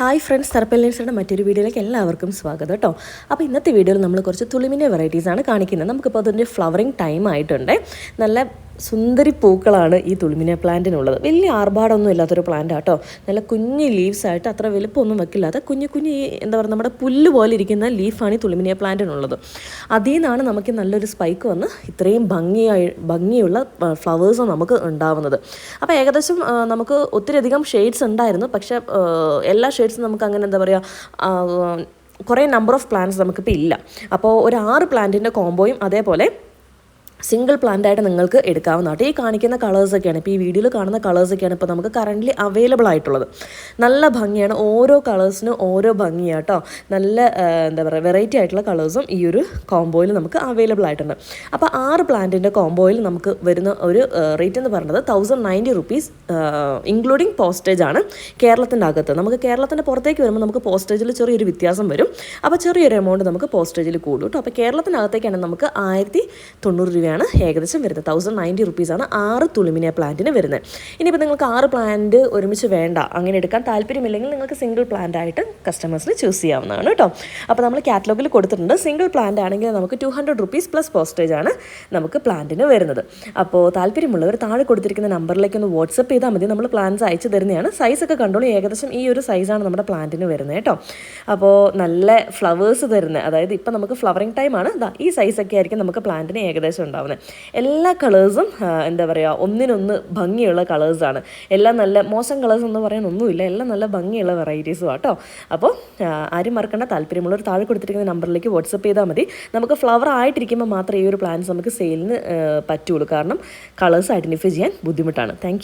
Hi friends സർപ്പൽ മറ്റൊരു വീഡിയോയിലേക്ക് എല്ലാവർക്കും സ്വാഗതം കേട്ടോ അപ്പോൾ ഇന്നത്തെ വീഡിയോയിൽ നമ്മൾ കുറച്ച് തുളിമിന്റെ വെറൈറ്റീസാണ് കാണിക്കുന്നത്. നമുക്കിപ്പോൾ അതിന്റെ ഫ്ലവറിങ് ടൈം ആയിട്ടുണ്ട്. നല്ല സുന്ദരി പൂക്കളാണ് ഈ തുളുമിന പ്ലാന്റിനുള്ളത്. വലിയ ആർഭാടമൊന്നും ഇല്ലാത്തൊരു പ്ലാന്റ് ആട്ടോ. നല്ല കുഞ്ഞ് ലീവ്സ് ആയിട്ട് അത്ര വലുപ്പമൊന്നും വെക്കില്ലാത്ത കുഞ്ഞു കുഞ്ഞു എന്താ പറയുക നമ്മുടെ പുല്ല് പോലെ ഇരിക്കുന്ന ലീഫാണ് ഈ തുളുമിനിയ പ്ലാന്റിനുള്ളത്. അതിൽ നിന്നാണ് നമുക്ക് നല്ലൊരു സ്പൈക്ക് വന്ന് ഇത്രയും ഭംഗിയായി ഭംഗിയുള്ള ഫ്ലവേഴ്സ് നമുക്ക് ഉണ്ടാവുന്നത്. അപ്പോൾ ഏകദേശം നമുക്ക് ഒത്തിരി അധികം ഷെയ്ഡ്സ് ഉണ്ടായിരുന്നു. പക്ഷേ എല്ലാ ഷെയ്ഡ്സും നമുക്ക് അങ്ങനെ എന്താ പറയുക കുറേ നമ്പർ ഓഫ് പ്ലാന്റ്സ് നമുക്കിപ്പോൾ ഇല്ല. അപ്പോൾ ഒരു ആറ് പ്ലാന്റിന്റെ കോംബോയും അതേപോലെ സിംഗിൾ പ്ലാന്റ് ആയിട്ട് നിങ്ങൾക്ക് എടുക്കാവുന്നതാണ്. ഈ കാണിക്കുന്ന കളേഴ്സൊക്കെയാണ് ഇപ്പോൾ ഈ വീഡിയോയിൽ കാണുന്ന കളേഴ്സൊക്കെയാണ് ഇപ്പോൾ നമുക്ക് കറന്റ്ലി അവൈലബിൾ ആയിട്ടുള്ളത്. നല്ല ഭംഗിയാണ്. ഓരോ കളേഴ്സിനും ഓരോ ഭംഗിയാണ് കേട്ടോ നല്ല എന്താ പറയുക വെറൈറ്റി ആയിട്ടുള്ള കളേഴ്സും ഈ ഒരു കോംബോയിൽ നമുക്ക് അവൈലബിൾ ആയിട്ടുണ്ട്. അപ്പോൾ ആറ് പ്ലാന്റിന്റെ കോംബോയിൽ നമുക്ക് വരുന്ന ഒരു റേറ്റ് എന്ന് പറയുന്നത് thousand ninety rupees including postage ആണ് കേരളത്തിന്റെ അകത്ത്. നമുക്ക് കേരളത്തിന്റെ പുറത്തേക്ക് വരുമ്പോൾ നമുക്ക് പോസ്റ്റേജിൽ ചെറിയൊരു വ്യത്യാസം വരും. അപ്പോൾ ചെറിയൊരു എമൗണ്ട് നമുക്ക് പോസ്റ്റേജിൽ കൂടും കേട്ടോ അപ്പോൾ കേരളത്തിനകത്തേക്കാണ് നമുക്ക് ആയിരത്തി തൊണ്ണൂറ് രൂപയാണ് ഏകദേശം വരുന്നത്. തൗസൻഡ് നയന്റി റുപ്പീസാണ് ആറ് തുളുമിനെ പ്ലാന്റിന് വരുന്നത്. ഇനിയിപ്പോൾ നിങ്ങൾക്ക് ആറ് പ്ലാന്റ് ഒരുമിച്ച് വേണ്ട. അങ്ങനെ എടുക്കാൻ താല്പര്യമില്ലെങ്കിൽ നിങ്ങൾക്ക് സിംഗിൾ പ്ലാന്റ് ആയിട്ട് കസ്റ്റമേഴ്സിന് ചൂസ് ചെയ്യാവുന്നതാണ് കേട്ടോ. അപ്പോൾ നമ്മൾ കാറ്റലോഗിൽ കൊടുത്തിട്ടുണ്ട്. സിംഗിൾ പ്ലാന്റ് ആണെങ്കിൽ നമുക്ക് two hundred rupees plus postage ആണ് നമുക്ക് പ്ലാന്റിന് വരുന്നത്. അപ്പോൾ താല്പര്യമുള്ളവർ താഴെ കൊടുത്തിരിക്കുന്ന നമ്പറിലേക്ക് ഒന്ന് വാട്സപ്പ് ചെയ്താൽ മതി. നമ്മൾ പ്ലാൻസ് അയച്ചു തരുന്നതാണ്. സൈസൊക്കെ കണ്ടോളൂ. ഏകദേശം ഈ ഒരു സൈസാണ് നമ്മുടെ പ്ലാന്റിന് വരുന്നത് കേട്ടോ. അപ്പോൾ നല്ല ഫ്ലവേഴ്സ് തരുന്നത്. അതായത് ഇപ്പം നമുക്ക് ഫ്ലവറിങ് ടൈമാണ് ഈ സൈസൊക്കെ ആയിരിക്കും നമുക്ക് പ്ലാന്റിന് ഏകദേശം ഉണ്ടാവുന്നത് എല്ലാ കളേഴ്സും എന്താ പറയുക ഒന്നിനൊന്ന് ഭംഗിയുള്ള കളേഴ്സാണ് എല്ലാം നല്ല മോശം കളേഴ്സ് എന്ന് പറയാൻ ഒന്നുമില്ല. എല്ലാം നല്ല ഭംഗിയുള്ള വെറൈറ്റീസും ആട്ടോ അപ്പോൾ ആരും മറക്കേണ്ട. ഒരു താഴെ കൊടുത്തിരിക്കുന്ന നമ്പറിലേക്ക് വാട്സപ്പ് ചെയ്താൽ മതി. നമുക്ക് ഫ്ലവർ ആയിട്ടിരിക്കുമ്പോൾ മാത്രമേ ഈ ഒരു പ്ലാൻസ് നമുക്ക് സെയിലിന് പറ്റുള്ളൂ. കാരണം കളേഴ്സ് ഐഡന്റിഫൈ ചെയ്യാൻ ബുദ്ധിമുട്ടാണ്. താങ്ക്